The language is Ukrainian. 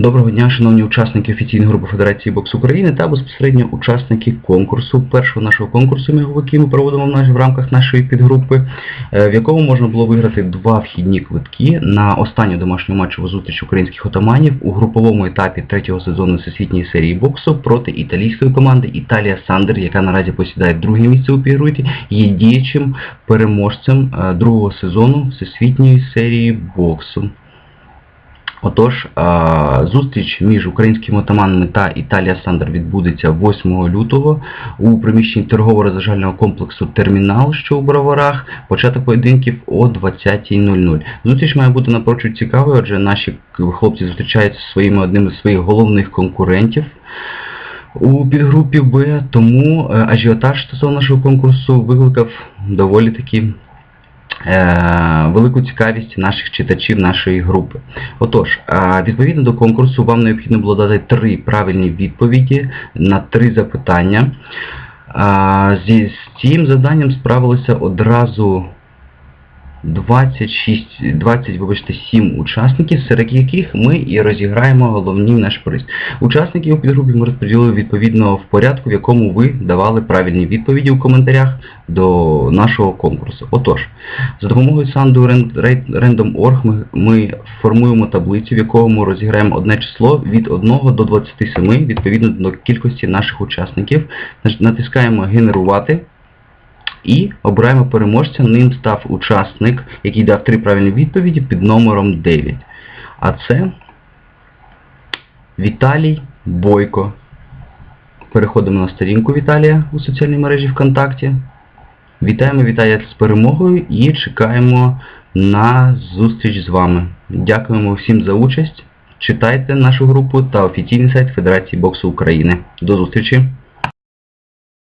Доброго дня, шановні учасники офіційної групи Федерації боксу України та безпосередньо учасники конкурсу, першого нашого конкурсу, який ми проводимо в, наш- в рамках нашої підгрупи, е, в якому можна було виграти два вхідні квитки на останню домашню матчову зустріч українських отаманів у груповому етапі третього сезону всесвітньої серії боксу проти італійської команди Італія Сандер, яка наразі посідає друге місце у підгрупі, є діючим переможцем е, другого сезону всесвітньої серії боксу. Отож, зустріч між українськими отаманами та Італія Сандер відбудеться 8 лютого у приміщенні торгово-розважального комплексу Термінал, що у Броварах. Початок поєдинків о 20.00. Зустріч має бути напрочуд цікавою, адже наші хлопці зустрічаються зі своїми одним із своїх головних конкурентів. У підгрупі Б, тому е, ажіотаж стосовно нашого конкурсу викликав доволі таки велику цікавість наших читачів нашої групи. Отож, е, відповідно до конкурсу вам необхідно було дати три правильні відповіді на три запитання. А, Зі з цим завданням справилося одразу 26, 20, вибачте, 7 учасників, серед яких ми і розіграємо головний наш приз. Учасників у підгрупі ми розподілили відповідно в порядку, в якому ви давали правильні відповіді у коментарях до нашого конкурсу. Отож, за допомогою Sandu Random.org ми формуємо таблицю, в якому ми розіграємо одне число від 1 до 27 відповідно до кількості наших учасників. Натискаємо Генерувати. І обираємо переможця. Ним став учасник, який дав три правильні відповіді під номером 9. А це Віталій Бойко. Переходимо на сторінку Віталія у соціальній мережі ВКонтакті. Вітаємо Віталія з перемогою і чекаємо на зустріч з вами. Дякуємо всім за участь. Читайте нашу групу та офіційний сайт Федерації боксу України. До зустрічі!